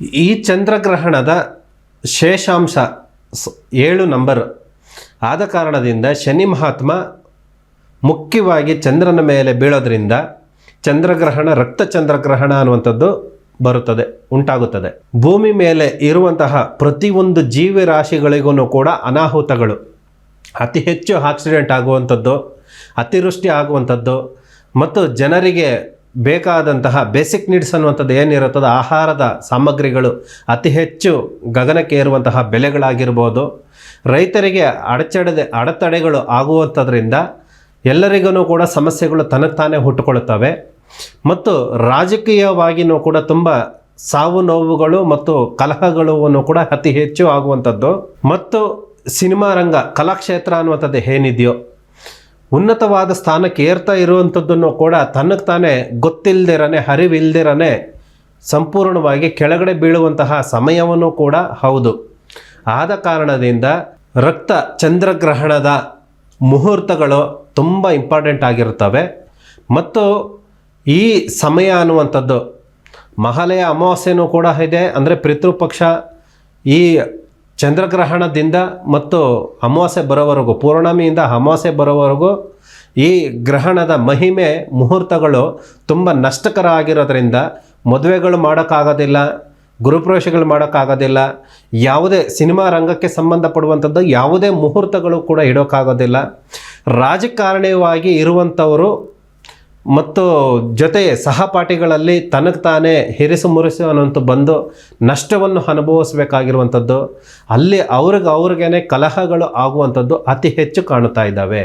ಈ ಚಂದ್ರಗ್ರಹಣದ ಶೇಷಾಂಶ ಏಳು ನಂಬರ್. ಆದ ಕಾರಣದಿಂದ ಶನಿ ಮಹಾತ್ಮ ಮುಖ್ಯವಾಗಿ ಚಂದ್ರನ ಮೇಲೆ ಬೀಳೋದ್ರಿಂದ ಚಂದ್ರಗ್ರಹಣ, ರಕ್ತ ಚಂದ್ರಗ್ರಹಣ ಅನ್ನುವಂಥದ್ದು ಬರುತ್ತದೆ, ಉಂಟಾಗುತ್ತದೆ. ಭೂಮಿ ಮೇಲೆ ಇರುವಂತಹ ಪ್ರತಿಯೊಂದು ಜೀವಿ ರಾಶಿಗಳಿಗೂ ಕೂಡ ಅನಾಹುತಗಳು, ಅತಿ ಹೆಚ್ಚು ಆಕ್ಸಿಡೆಂಟ್ ಆಗುವಂಥದ್ದು, ಅತಿವೃಷ್ಟಿ ಆಗುವಂಥದ್ದು, ಮತ್ತು ಜನರಿಗೆ ಬೇಕಾದಂತಹ ಬೇಸಿಕ್ ನೀಡ್ಸ್ ಅನ್ನುವಂಥದ್ದು ಏನಿರುತ್ತದೋ ಆಹಾರದ ಸಾಮಗ್ರಿಗಳು ಅತಿ ಹೆಚ್ಚು ಗಗನಕ್ಕೆ ಏರುವಂತಹ ಬೆಲೆಗಳಾಗಿರ್ಬೋದು. ರೈತರಿಗೆ ಅಡಚಡದೆ ಅಡೆತಡೆಗಳು ಆಗುವಂಥದ್ರಿಂದ ಎಲ್ಲರಿಗೂ ಕೂಡ ಸಮಸ್ಯೆಗಳು ತನಗೆ ತಾನೇ ಹುಟ್ಟುಕೊಳ್ಳುತ್ತವೆ. ಮತ್ತು ರಾಜಕೀಯವಾಗಿಯೂ ಕೂಡ ತುಂಬ ಸಾವು ನೋವುಗಳು ಮತ್ತು ಕಲಹಗಳು ಕೂಡ ಅತಿ ಹೆಚ್ಚು ಆಗುವಂಥದ್ದು. ಮತ್ತು ಸಿನಿಮಾ ರಂಗ, ಕಲಾಕ್ಷೇತ್ರ ಅನ್ನುವಂಥದ್ದು ಏನಿದೆಯೋ ಉನ್ನತವಾದ ಸ್ಥಾನಕ್ಕೆ ಏರ್ತಾ ಇರುವಂಥದ್ದನ್ನು ಕೂಡ ತನಗೆ ತಾನೇ ಗೊತ್ತಿಲ್ಲದಿರನೆ ಅರಿವಿಲ್ದಿರನೆ ಸಂಪೂರ್ಣವಾಗಿ ಕೆಳಗಡೆ ಬೀಳುವಂತಹ ಸಮಯವನ್ನು ಕೂಡ ಹೌದು. ಆದ ಕಾರಣದಿಂದ ರಕ್ತ ಚಂದ್ರಗ್ರಹಣದ ಮುಹೂರ್ತಗಳು ತುಂಬ ಇಂಪಾರ್ಟೆಂಟ್ ಆಗಿರುತ್ತವೆ. ಮತ್ತು ಈ ಸಮಯ ಅನ್ನುವಂಥದ್ದು ಮಹಾಲಯ ಅಮಾವಾಸ್ಯೆನೂ ಕೂಡ ಇದೆ. ಅಂದರೆ ಪಿತೃಪಕ್ಷ ಈ ಚಂದ್ರಗ್ರಹಣದಿಂದ ಮತ್ತು ಅಮಾವಾಸ್ಯೆ ಬರೋವರೆಗೂ, ಪೂರ್ಣಮಿಯಿಂದ ಅಮಾವಾಸ್ಯೆ ಬರೋವರೆಗೂ ಈ ಗ್ರಹಣದ ಮಹಿಮೆ ಮುಹೂರ್ತಗಳು ತುಂಬ ನಷ್ಟಕರ ಆಗಿರೋದ್ರಿಂದ ಮದುವೆಗಳು ಮಾಡೋಕ್ಕಾಗೋದಿಲ್ಲ, ಗುರುಪ್ರವೇಶಗಳು ಮಾಡೋಕ್ಕಾಗೋದಿಲ್ಲ, ಯಾವುದೇ ಸಿನಿಮಾ ರಂಗಕ್ಕೆ ಸಂಬಂಧಪಡುವಂಥದ್ದು ಯಾವುದೇ ಮುಹೂರ್ತಗಳು ಕೂಡ ಇಡೋಕ್ಕಾಗೋದಿಲ್ಲ. ರಾಜಕಾರಣೀಯವಾಗಿ ಇರುವಂಥವರು ಮತ್ತು ಜೊತೆ ಸಹಪಾಠಿಗಳಲ್ಲಿ ತನಗೆ ತಾನೇ ಹಿರಿಸು ಮುರಿಸು ಅನ್ನೋಂಥ ಬಂದು ನಷ್ಟವನ್ನು ಅನುಭವಿಸಬೇಕಾಗಿರುವಂಥದ್ದು, ಅಲ್ಲಿ ಅವ್ರಿಗೆ ಅವ್ರಿಗೇನೆ ಕಲಹಗಳು ಆಗುವಂಥದ್ದು ಅತಿ ಹೆಚ್ಚು ಕಾಣುತ್ತಾ ಇದ್ದಾವೆ.